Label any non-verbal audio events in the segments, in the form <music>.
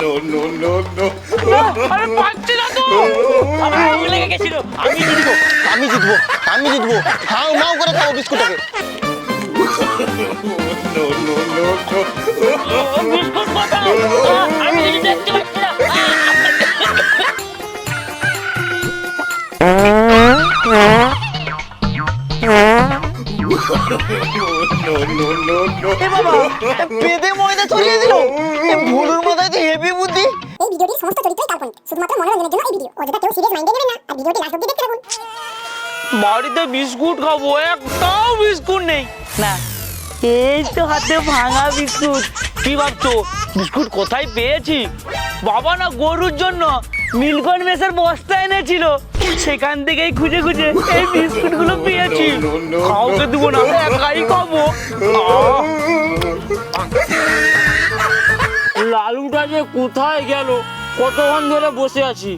no, no, no, no. আরে পাচ্ছি না তো। আমার আগুন লেগে গেছিল। আমি জিতবো আমি জিতবো আমি জিতবো। হাউ মাউ করে খাব বিস্কুটটাকে। No, no, no. ও, বিস্কুট কোথায়? সমস্ত চরিত্রই কাল্পনিক। শুধুমাত্র মনোরঞ্জনের জন্য এই ভিডিও অযথা কেউ সিরিয়াস মাইন্ডে নেবেন না আর ভিডিওটি লাস্ট অব্দি দেখতে থাকুন। বাড়িতে বিস্কুট খাব একটাও বিস্কুট নেই। না এই তো হাতে ভাঙা বিস্কুট। কি ভাবছ? বিস্কুট কোথায় পেয়েছি? বাবা না গরুর জন্য মিল্কন মেসের বস্তা এনেছিল। সেখান থেকেই খুঁজে খুঁজে এই বিস্কুটগুলো পেয়েছি। কাউকে দেবো না একাই খাব! লালুটা যে কোথায় গেল? কতক্ষণ ধরে বসে আছি?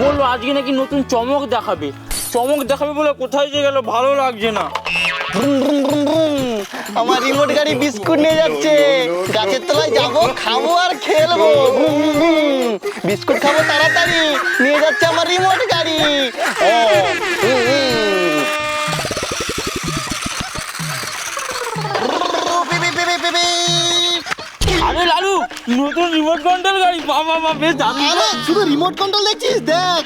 বলল, আজকে নাকি নতুন চমক দেখাবে। চমক দেখাবে বলে কোথায় যে গেল, ভালো লাগছে না। আমার রিমোট গাড়ি বিস্কুট নিয়ে যাচ্ছে। গাছের তলায় যাব, খাব আর খেলব। বিস্কুট খাব তাড়াতাড়ি। নিয়ে যাচ্ছে আমার রিমোট গাড়ি। নতুন রিমোট কন্ট্রোল গাড়ি বাবা বাবা বেশ দারুণ আরে শুধু রিমোট কন্ট্রোল দেখছিস দেখ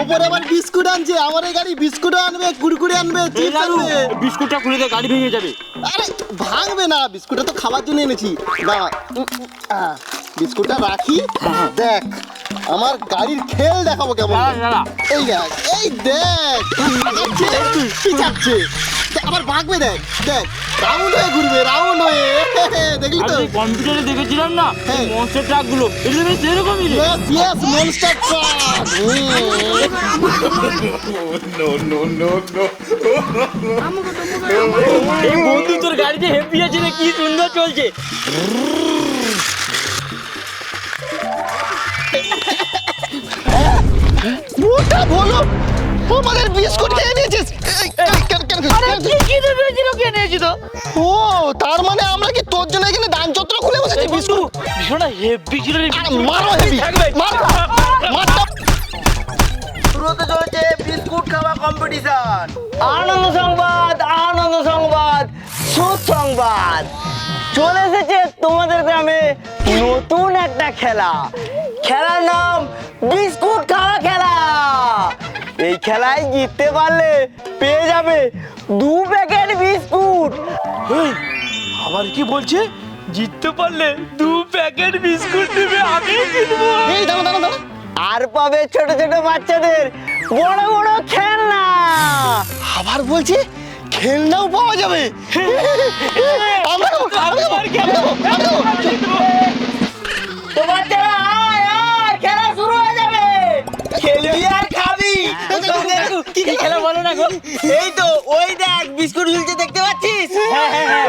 ওপরে আবার বিস্কুট আনছে আমার এই গাড়ি বিস্কুট আনবে কুড়কুড়ি আনবে চিপস আনবে বিস্কুটটা খুলে দে গাড়ি ভেঙে যাবে আরে ভাঙবে না বিস্কুটটা তো খাবার জন্য এনেছি দাঁড়া বিস্কুটটা রাখি দেখ আমার গাড়ির খেল দেখাবো কেমন। এই দেখ এই দেখ পিছাচ্ছে আবার ভাগবে দেখ দেখ। রাউন্ড হয়ে ঘুরবে রাউন্ড হয়ে। দেখলি তো? আমি কম্পিউটারে দেখেছিলাম না? হ্যাঁ। মনস্টার ট্রাকগুলো এগুলো বেশ এরকমই yes yes monster truck No, no, no, no. এই বন্ধু তোর গাড়িতে হেপি আছে রে কি সুন্দর চলছে। মোটা বলো। আমাদের বিস্কুট খেয়ে নিয়েছিস। আরে কি কি দেবে তো ও তার মানে আমরা কি তোর জন্য এখানে দান চত্র খুলে বসেছি? বিস্কুট ভীষণ হেভি ছিল রে মারো হেভি মার। মারটা শুরুতে চলছে বিস্কুট খাওয়া কম্পিটিশন আনন্দ সংবাদ আনন্দ সংবাদ সুসংবাদ চলে এসেছে তোমাদের গ্রামে নতুন একটা খেলা। খেলার নাম বিস্কুট খাওয়া খেলা। এই খেলায় জিততে পারলে পেয়ে যাবে দু প্যাকেট বিস্কুট। এই, আবার কি বলছে? জিততে পারলে দু প্যাকেট বিস্কুট দিবে আমি জিতবো। এই দাঁড়া দাঁড়া দাঁড়া আর পাবে ছোট ছোট বাচ্চাদের। বড় বড় খেলনা। আবার বলছে খেলনাও পাওয়া যাবে। <laughs> আমরা খাব, কি খেলা বলো না গো? এই তো ওই দেখ বিস্কুট ঝুলছে দেখতে পাচ্ছিস?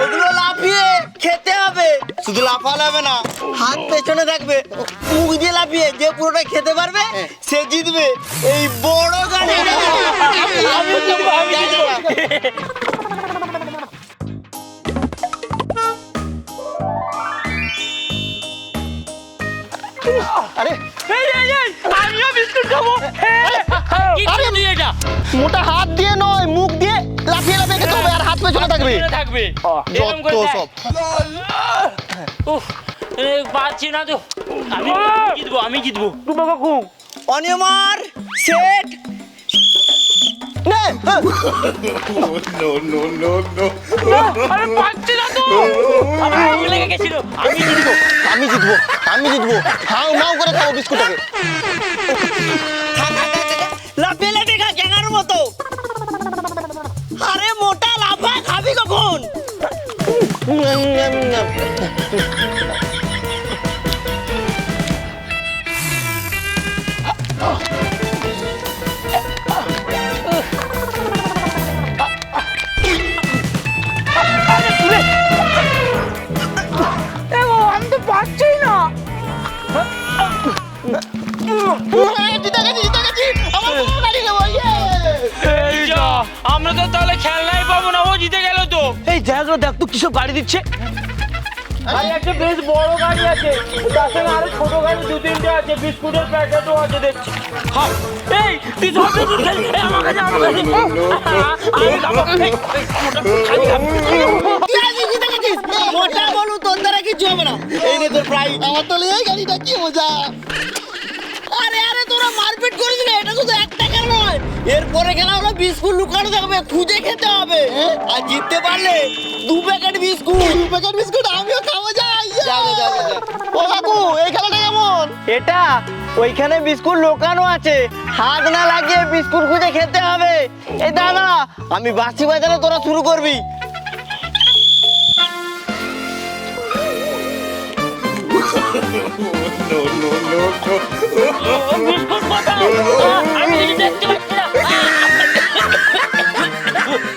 ওগুলো লাফিয়ে খেতে হবে। শুধু লাফালে হবে না হাত পেছনে থাকবে মুখ দিয়ে লাফিয়ে যে পুরোটা খেতে পারবে সে জিতবে। এই বড় গাড়ি মোটা হাত দিয়ে নয় মুখ দিয়ে লাফিয়ে লাফিয়ে খেতে হবে আর হাত পেছনে থাকবে। থাকবে। যত। সব। উফ, পারছি না তো। আমি জিতবো আমি জিতবো। অনিয়মার সেট। হ্যাঁ। <laughs> আমার আগুন লেগে গেছিল। আমি জিতবো। আমি জিতবো আমি জিতবো। হাউ মাউ করে খাব বিস্কুটটাকে। <laughs> আমার তো তাহলে ও জিতে গেল তো। এই দেখ না দেখ তো কিসব গাড়ি দিচ্ছে? আর একটা বেশ বড় গাড়ি আছে। তার সঙ্গে আরও ছোট গাড়ি দু তিনটে আছে বিস্কুটের প্যাকেটও আছে দেখছি। হ্যাঁ এই তুই সব বিস্কুট খেলি এই, আমার কাছে আমার আমি খাব মোটা বলু তোর দ্বারা হবে না। এই নে তোর প্রাইজ আমার তো এই গাড়িটা কি মজা। আরে আরে তোরা মারপিট করেছিল এটা শুধু এক টাকার নয় এরপরে খেলা হলো বিস্কুট লুকানো থাকবে খুঁজে খেতে হবে। আর জিততে পারলে দু প্যাকেট বিস্কুট। দু প্যাকেট বিস্কুট আমিও খাব যাই। ও কাকু এই খেলাটা কেমন? এটা ওইখানে বিস্কুট লোকানো আছে। হাত না লাগিয়ে বিস্কুট খুঁজে খেতে হবে। এই দাদা আমি বাসি বাজারে তোরা শুরু করবি। No, no, no, no.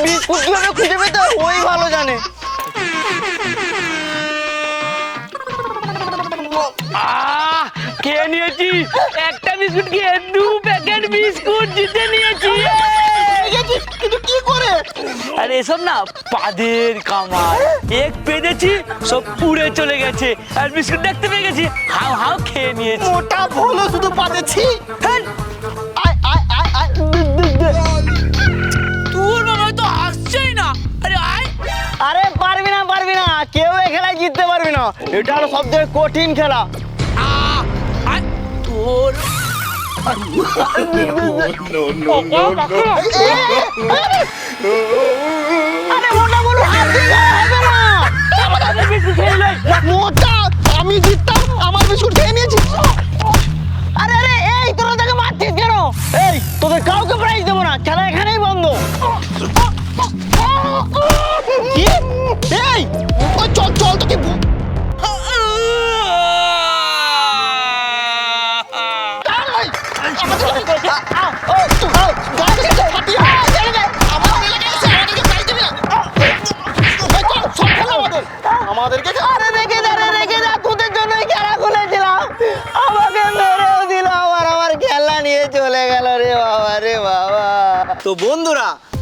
কীভাবে খুঁজে পেতে ওই ভালো জানে। কে নিয়েছি। একটা বিস্কুট খেয়ে দু প্যাকেট বিস্কুট জিতে নিয়েছি। কিন্তু কি করে? আর এসব না পাদের কামার এক পেদেছি সব পুড়ে চলে গেছে। আর বিস্কুট দেখতে পেয়ে গেছি হাও হাও খেয়ে নিয়েছি। মোটা ভুলো শুধু পাতেছি হ্যাঁ, এটা হলো সব থেকে কঠিন খেলা। তোর আমি জিততাম আমার বিস্কুট খেয়ে নিয়েছি আরে আরে এই তোরা তাকে মারছিস কেন? এই তোদের কাউকে প্রাইজ দেবো না।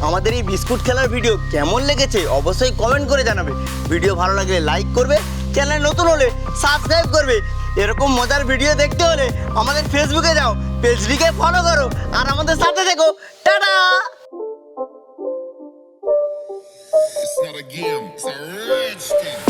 আমাদের এই বিস্কুট খেলার ভিডিও কেমন লেগেছে অবশ্যই কমেন্ট করে জানাবে। ভিডিও ভালো লাগলে লাইক করবে চ্যানেল নতুন হলে সাবস্ক্রাইব করবে। এরকম মজার ভিডিও দেখতে হলে আমাদের ফেসবুকে যাও ফেসবুকে ফলো করো আর আমাদের সাথে দেখো টাটা! It's not a game, it's a rich thing.